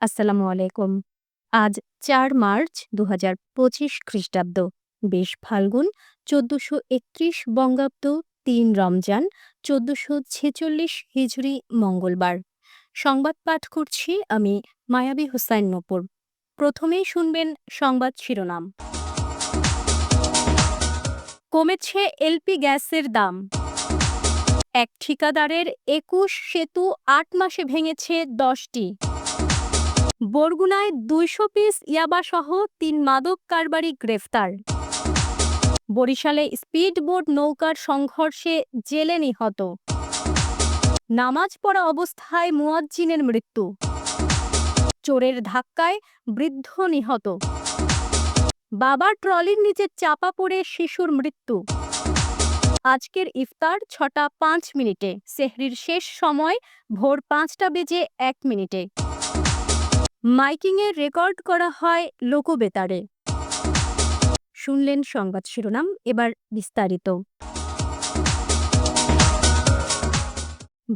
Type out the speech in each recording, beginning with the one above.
আসসালামু আলাইকুম। আজ চার মার্চ দু হাজার পঁচিশ খ্রিস্টাব্দ। বেশ ফাল্গুন, চোদ্দশো একত্রিশ বঙ্গাব্দ তিন রমজান, চোদ্দশো ছেচল্লিশ হিজড়ি মঙ্গলবার। সংবাদ পাঠ করছি আমি মায়াবী হোসাইন নপুর। প্রথমেই শুনবেন সংবাদ শিরোনাম। কমেছে এলপি গ্যাসের দাম। এক ঠিকাদারের একুশ সেতু আট মাসে ভেঙেছে দশটি। বরগুনায় দুইশো পিস ইয়াবাসহ তিন মাদক কারবারি গ্রেফতার। বরিশালে স্পিডবোট নৌকার সংঘর্ষে জেলে নিহত। নামাজ পড়া অবস্থায় মুয়াজ্জিনের মৃত্যু। চোরের ধাক্কায় বৃদ্ধ নিহত। বাবার ট্রলির নিচে চাপা পড়ে শিশুর মৃত্যু। আজকের ইফতার ছটা পাঁচ মিনিটে। সেহরির শেষ সময় ভোর পাঁচটা বেজে এক মিনিটে। মাইকিংয়ে রেকর্ড করা হয় লোকবেতারে। শুনলেন সংবাদ শিরোনাম, এবার বিস্তারিত।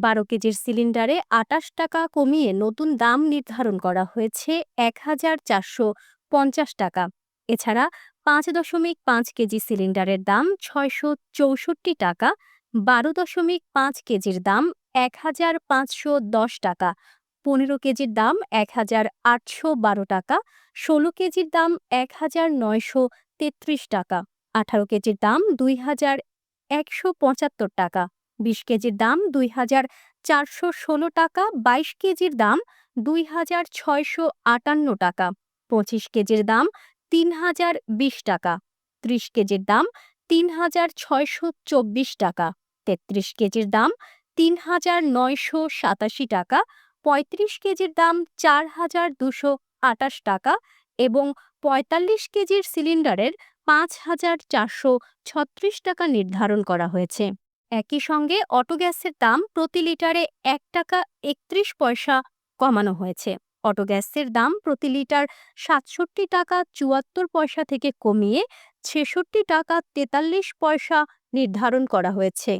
বারো কেজির সিলিন্ডারে আটাশ টাকা কমিয়ে নতুন দাম নির্ধারণ করা হয়েছে এক হাজার চারশো পঞ্চাশ টাকা। এছাড়া পাঁচ দশমিক পাঁচ কেজি সিলিন্ডারের দাম ছয়শো চৌষট্টি টাকা, বারো দশমিক পাঁচ কেজির দাম এক হাজার পাঁচশো দশ টাকা। পনেরো কেজির দাম এক হাজার আটশো বারো টাকা, ষোলো কেজির দাম এক হাজার নয়শো তেত্রিশ টাকা, আঠারো কেজির দাম দুই হাজার একশো পঁচাত্তর টাকা, বিশ কেজির দাম দুই হাজার চারশো ষোলো টাকা, বাইশ কেজির দাম দুই হাজার ছয়শো আটান্ন টাকা, পঁচিশ কেজির দাম তিন হাজার বিশ টাকা, ত্রিশ কেজির দাম তিন হাজার ছয়শো চব্বিশ টাকা তেত্রিশ কেজির দাম তিন হাজার নয়শো সাতাশি টাকা পঁয়ত্রিশ কেজির দাম চার হাজার দুশো আটাশ টাকা এবং পঁয়তাল্লিশ কেজির সিলিন্ডারের পাঁচ হাজার চারশো ছত্রিশ টাকা নির্ধারণ করা হয়েছে। একই সঙ্গে অটো গ্যাসের দাম প্রতি লিটারে এক টাকা একত্রিশ পয়সা কমানো হয়েছে। অটো গ্যাসের দাম প্রতি লিটার সাতষট্টি টাকা চুয়াত্তর পয়সা থেকে কমিয়ে ছেষট্টি টাকা তেতাল্লিশ পয়সা নির্ধারণ করা হয়েছে।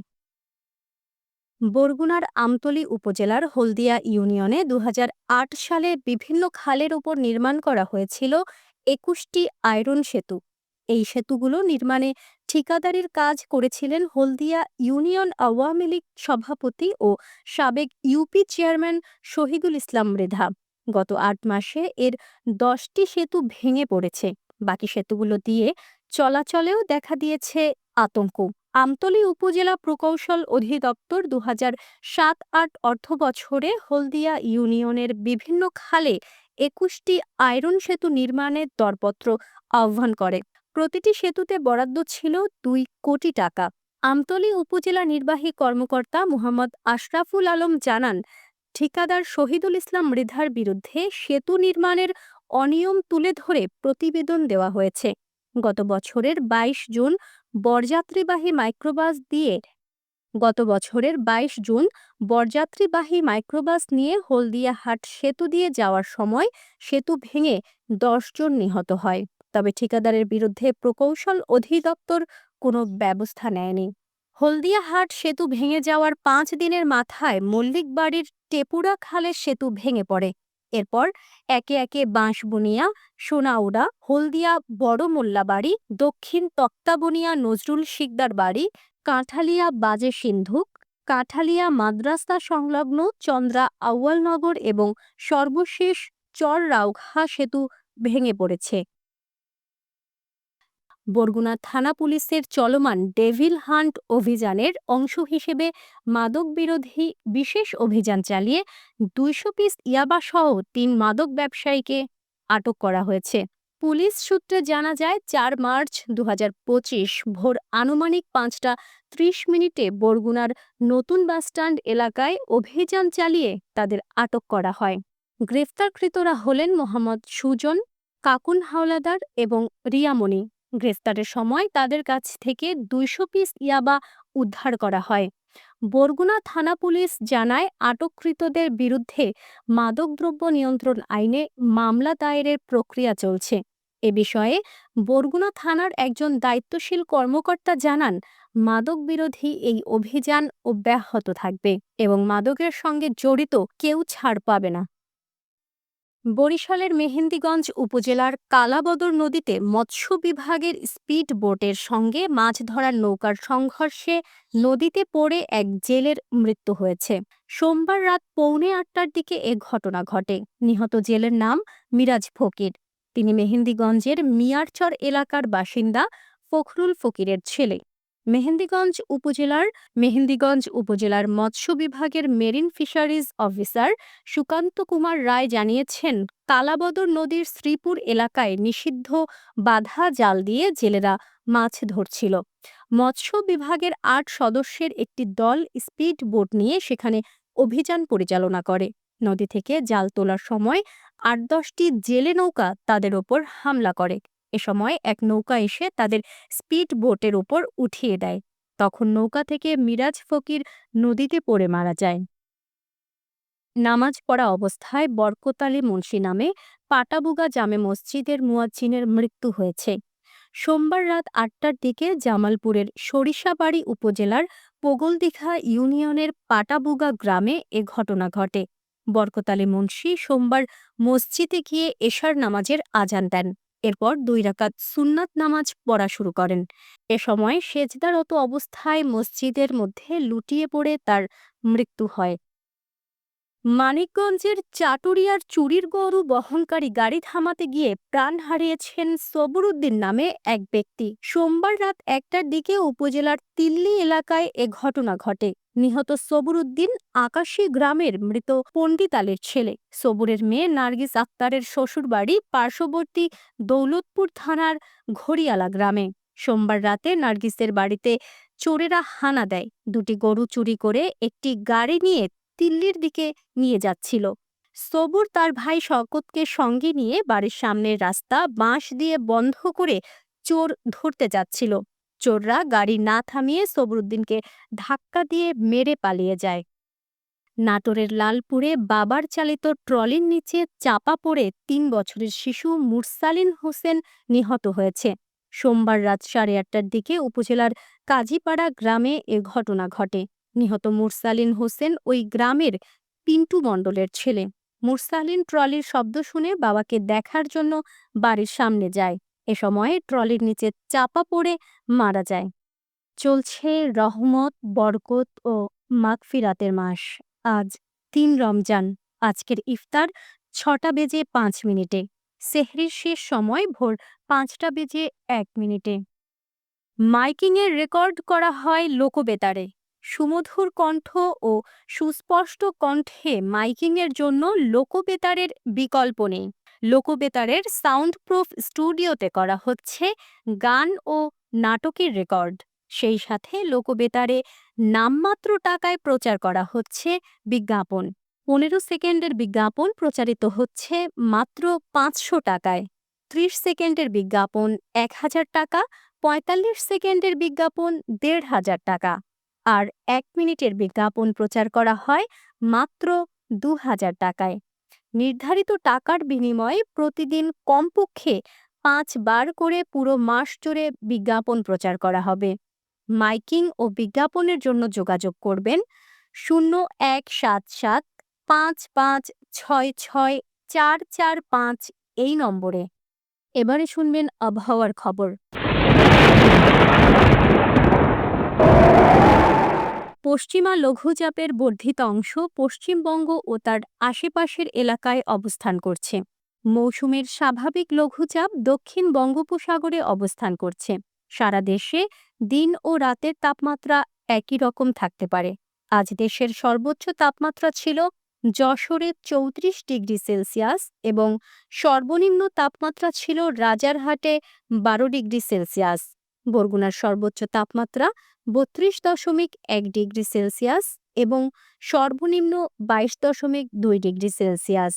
বরগুনার আমতলী উপজেলার হলদিয়া ইউনিয়নে দু সালে বিভিন্ন খালের উপর নির্মাণ করা হয়েছিল একুশটি আয়রন সেতু। এই সেতুগুলো নির্মাণে ঠিকাদারির কাজ করেছিলেন হলদিয়া ইউনিয়ন আওয়ামী লীগ সভাপতি ও সাবেক ইউপি চেয়ারম্যান শহীদুল ইসলাম মৃধা। গত আট মাসে এর দশটি সেতু ভেঙে পড়েছে। বাকি সেতুগুলো দিয়ে চলাচলেও দেখা দিয়েছে আতঙ্ক। আমতলী উপজেলা প্রকৌশল অধিদপ্তর দু সাত আট অর্থ বছরে হলদিয়া ইউনিয়নের বিভিন্ন খালে একুশটি আয়রন সেতু নির্মাণের দরপত্র আহ্বান করে। প্রতিটি সেতুতে বরাদ্দ ছিল দুই কোটি টাকা। আমতলী উপজেলা নির্বাহী কর্মকর্তা মুহাম্মদ আশরাফুল আলম জানান, ঠিকাদার শহীদুল ইসলাম মৃধার বিরুদ্ধে সেতু নির্মাণের অনিয়ম তুলে ধরে প্রতিবেদন দেওয়া হয়েছে। গত বছরের ২২ জুন বরযাত্রীবাহী মাইক্রোবাস দিয়ে গত বছরের ২২ জুন বরযাত্রীবাহী মাইক্রোবাস নিয়ে হলদিয়াহাট সেতু দিয়ে যাওয়ার সময় সেতু ভেঙে জন নিহত হয়। তবে ঠিকাদারের বিরুদ্ধে প্রকৌশল অধিদপ্তর কোনো ব্যবস্থা নেয়নি। হলদিয়াহাট সেতু ভেঙে যাওয়ার পাঁচ দিনের মাথায় মল্লিক বাড়ির টেপুরা খালের সেতু ভেঙে পড়ে। এরপর একে একে বাঁশবুনিয়া সোনাউড়া হলদিয়া, বড় মোল্লা বাড়ি দক্ষিণ তক্তাবনিয়া নজরুল শিকদার বাড়ি, কাঁঠালিয়া বাজে সিন্ধুক কাঁঠালিয়া মাদ্রাস্তা সংলগ্ন চন্দ্রা আউয়ালনগর এবং সর্বশেষ চর রাউঘা সেতু ভেঙে পড়েছে। বরগুনা থানা পুলিশের চলমান ডেভিল হান্ট অভিযানের অংশ হিসেবে মাদক বিরোধী বিশেষ অভিযান চালিয়ে দুইশো পিস ইয়াবাসহ তিন মাদক ব্যবসায়ীকে আটক করা হয়েছে। পুলিশ সূত্রে জানা যায়, চার মার্চ দু হাজার পঁচিশ ভোর আনুমানিক পাঁচটা ত্রিশ মিনিটে বরগুনার নতুন বাসস্ট্যান্ড এলাকায় অভিযান চালিয়ে তাদের আটক করা হয়। গ্রেফতারকৃতরা হলেন মোহাম্মদ সুজন, কাকুন হাওলাদার এবং রিয়ামণি গ্রেফতারের সময় তাদের কাছ থেকে দুইশো পিস ইয়াবা উদ্ধার করা হয়। বরগুনা থানা পুলিশ জানায়, আটককৃতদের বিরুদ্ধে মাদকদ্রব্য নিয়ন্ত্রণ আইনে মামলা দায়েরের প্রক্রিয়া চলছে। এ বিষয়ে বরগুনা থানার একজন দায়িত্বশীল কর্মকর্তা জানান মাদক বিরোধী এই অভিযান অব্যাহত থাকবে এবং মাদকের সঙ্গে জড়িত কেউ ছাড় পাবে না। বরিশালের মেহেন্দিগঞ্জ উপজেলার কালাবদর নদীতে মৎস্য বিভাগের স্পিড বোটের সঙ্গে মাছ ধরার নৌকার সংঘর্ষে নদীতে পড়ে এক জেলের মৃত্যু হয়েছে। সোমবার রাত পৌনে আটটার দিকে এ ঘটনা ঘটে। নিহত জেলের নাম মিরাজ ফকির। তিনি মেহেন্দিগঞ্জের মিয়ারচর এলাকার বাসিন্দা ফখরুল ফকিরের ছেলে। মেহেন্দিগঞ্জ উপজেলার মেহেন্দিগঞ্জ উপজেলার মৎস্য বিভাগের marine fisheries officer Sukanta Kumar Roy জানিয়েছেন, কালাবদর নদীর শ্রীপুর এলাকায় নিষিদ্ধ বাধা জাল দিয়ে জেলেরা মাছ ধরছিল। মৎস্য বিভাগের আট সদস্যের একটি দল স্পিড বোট নিয়ে সেখানে অভিযান পরিচালনা করে। নদী থেকে জাল তোলার সময় আট দশটি জেলে নৌকা তাদের ওপর হামলা করে। এ সময় এক নৌকা এসে তাদের স্পিড বোটের ওপর উঠিয়ে দেয়। তখন নৌকা থেকে মিরাজ ফকির নদীতে পড়ে মারা যায়। নামাজ পড়া অবস্থায় বরকত আলী মুন্সি নামে পাটাবুগা জামে মসজিদের মুয়াজ্জিনের মৃত্যু হয়েছে। সোমবার রাত আটটার দিকে জামালপুরের সরিষাবাড়ি উপজেলার পোগলদিঘা ইউনিয়নের পাটাবুগা গ্রামে এ ঘটনা ঘটে। বরকত আলী মুন্সি সোমবার মসজিদে গিয়ে এশার নামাজের আজান দেন। এরপর দুই রাকাত সুন্নাত নামাজ পড়া শুরু করেন। এ সময় সেজদারত অবস্থায় মসজিদের মধ্যে লুটিয়ে পড়ে তার মৃত্যু হয়। মানিকগঞ্জের চাটুরিয়ার চুরির গরু বহনকারী গাড়ি থামাতে গিয়ে প্রাণ হারিয়েছেন সবরুদ্দিন নামে এক ব্যক্তি। সোমবার রাত একটার দিকে উপজেলার তিল্লি এলাকায় এ ঘটনা ঘটে। নিহত সবরুদ্দিন আকাশী গ্রামের মৃত পণ্ডিত আলীর ছেলে। সবুরের মেয়ে নার্গিস আক্তারের শ্বশুরবাড়ি পার্শ্ববর্তী দৌলতপুর থানার ঘড়িয়ালা গ্রামে। সোমবার রাতে নার্গিসের বাড়িতে চোরেরা হানা দেয়। দুটি গরু চুরি করে একটি গাড়ি নিয়ে দিল্লির দিকে নিয়ে যাচ্ছিল। সবুর তার ভাই শকতকে সঙ্গে নিয়ে বাড়ির সামনের রাস্তা বাঁশ দিয়ে বন্ধ করে চোর ধরতে যাচ্ছিল। চোররা গাড়ি না থামিয়ে সবরুদ্দিনকে ধাক্কা দিয়ে মেরে পালিয়ে যায়। নাটোরের লালপুরে বাবার চালিত ট্রলির নিচে চাপা পড়ে তিন বছরের শিশু মুরসালিন হোসেন নিহত হয়েছে। সোমবার রাত সাড়ে আটটার দিকে উপজেলার কাজীপাড়া গ্রামে এ ঘটনা ঘটে। নিহত মুরসালিন হোসেন ওই গ্রামের পিন্টু মণ্ডলের ছেলে। মুরসালিন ট্রলির শব্দ শুনে বাবাকে দেখার জন্য বাড়ির সামনে যায়। এ সময় ট্রলির নিচে চাপা পড়ে মারা যায়। চলছে রহমত, বরকত ও মাগফিরাতের মাস। আজ তিন রমজান। আজকের ইফতার ছটা বেজে পাঁচ মিনিটে। সেহরির শেষ সময় ভোর পাঁচটা বেজে এক মিনিটে। মাইকিংয়ের রেকর্ড করা হয় লোকবেতারে। সুমধুর কণ্ঠ ও সুস্পষ্ট কণ্ঠে মাইকিংয়ের জন্য লোকবেতারের বিকল্প নেই। লোকবেতারের সাউন্ডপ্রুফ স্টুডিওতে করা হচ্ছে গান ও নাটকের রেকর্ড। সেই সাথে লোকবেতারে নামমাত্র টাকায় প্রচার করা হচ্ছে বিজ্ঞাপন। পনেরো সেকেন্ডের বিজ্ঞাপন প্রচারিত হচ্ছে মাত্র পাঁচশো টাকায়। ত্রিশ সেকেন্ডের বিজ্ঞাপন এক হাজার টাকা, পঁয়তাল্লিশ সেকেন্ডের বিজ্ঞাপন দেড় হাজার টাকা। আর এক মিনিটের বিজ্ঞাপন প্রচার করা হয় মাত্র দু হাজার টাকায়। নির্ধারিত টাকার বিনিময়ে প্রতিদিন কমপক্ষে পাঁচবার করে পুরো মাস জুড়ে বিজ্ঞাপন প্রচার করা হবে। মাইকিং ও বিজ্ঞাপনের জন্য যোগাযোগ করবেন শূন্য এক সাত সাত পাঁচ পাঁচ ছয় ছয় চার চার পাঁচ এই নম্বরে। এবারে শুনবেন আবহাওয়ার খবর। পশ্চিমা লঘুচাপের বর্ধিত অংশ পশ্চিমবঙ্গ ও তার আশেপাশের এলাকায় অবস্থান করছে। মৌসুমের স্বাভাবিক লঘুচাপ দক্ষিণ বঙ্গোপসাগরে অবস্থান করছে। সারা দেশে দিন ও রাতের তাপমাত্রা একই রকম থাকতে পারে। আজ দেশের সর্বোচ্চ তাপমাত্রা ছিল যশোরে চৌত্রিশ ডিগ্রি সেলসিয়াস এবং সর্বনিম্ন তাপমাত্রা ছিল রাজারহাটে বারো ডিগ্রি সেলসিয়াস। বরগুনার সর্বোচ্চ তাপমাত্রা বত্রিশ দশমিক এক ডিগ্রি সেলসিয়াস এবং সর্বনিম্ন বাইশ দশমিক দুই ডিগ্রি সেলসিয়াস।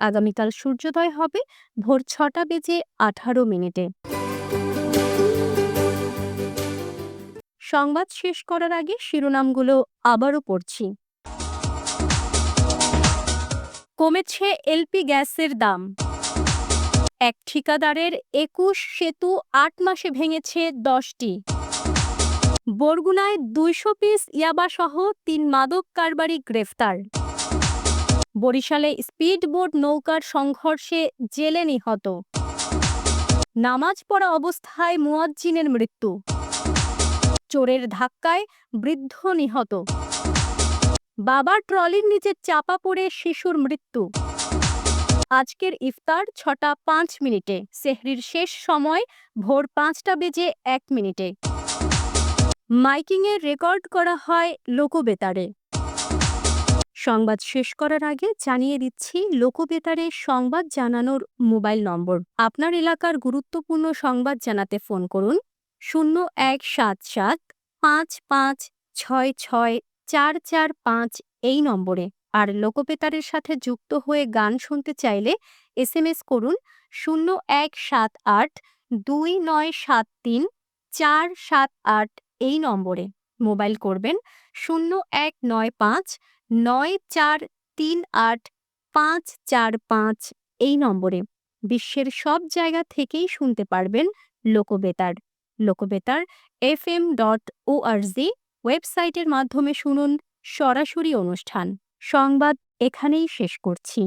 আগামীকাল সূর্যোদয় হবে ভোর ছটা বেজে আঠারো মিনিটে। সংবাদ শেষ করার আগে শিরোনামগুলো আবারও পড়ছি। কমেছে এলপি গ্যাসের দাম। এক ঠিকাদারের একুশ সেতু আট মাসে ভেঙেছে দশটি। বরগুনায় দুইশো পিস ইয়াবাসহ তিন মাদক কারবারি গ্রেফতার। বরিশালে স্পিডবোট নৌকার সংঘর্ষে জেলে নিহত। নামাজ পড়া অবস্থায় মুয়াজ্জিনের মৃত্যু। চোরের ধাক্কায় বৃদ্ধ নিহত। বাবার ট্রলির নিচে চাপা পড়ে শিশুর মৃত্যু। আজকের ইফতার ছটা পাঁচ মিনিটে। সেহরির শেষ সময় ভোর পাঁচটা বেজে এক মিনিটে। মাইকিংয়ে রেকর্ড করা হয় লোকবেতারে। সংবাদ শেষ করার আগে জানিয়ে দিচ্ছি, লোকবেতারে সংবাদ জানানোর মোবাইল নম্বর। আপনার এলাকার গুরুত্বপূর্ণ সংবাদ জানাতে ফোন করুন, শূন্য এক সাত সাত পাঁচ পাঁচ ছয় ছয় চার চার পাঁচ এই নম্বরে। আর লোকবেতারের সাথে যুক্ত হয়ে গান শুনতে চাইলে এস এম এস করুন শূন্য এক সাত আট দুই নয় সাত তিন চার সাত আট এই নম্বরে। মোবাইল করবেন শূন্য এক নয় পাঁচ নয় চার তিন আট পাঁচ চার পাঁচ এই নম্বরে। বিশ্বের সব জায়গা থেকেই শুনতে পারবেন Lokbetar. Lokbetar F M dot org ওয়েবসাইটের মাধ্যমে শুনুন সরাসরি অনুষ্ঠান। সংবাদ এখানেই শেষ করছি।